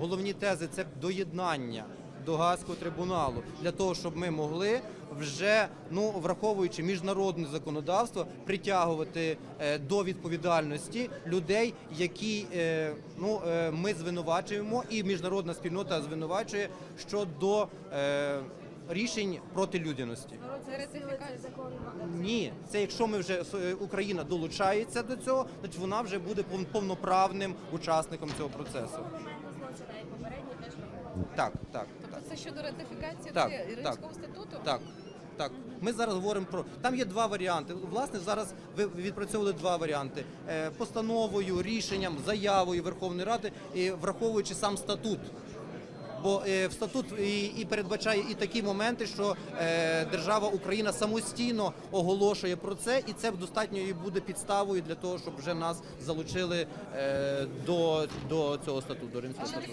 головні тези це доєднання до Гаазького трибуналу для того, щоб ми могли вже ну враховуючи міжнародне законодавство, притягувати е, до відповідальності людей, які е, ну е, ми звинувачуємо, і міжнародна спільнота звинувачує щодо рішень проти людяності. Ні, це якщо ми вже Україна долучається до цього, значить вона вже буде повноправним учасником цього процесу. Так, так, Тобто так, це щодо ратифікації Так, це так. Статуту? так. Так, ми зараз говоримо про там є два варіанти. Власне, зараз ви відпрацьовували два варіанти: Е, постановою, рішенням, заявою Верховної Ради, і враховуючи сам статут. Бо е, в статут і, і передбачає і такі моменти, що е, держава Україна самостійно оголошує про це, і це достатньо і буде підставою для того, щоб вже нас залучили е, до, до цього статуту, до римського статуту.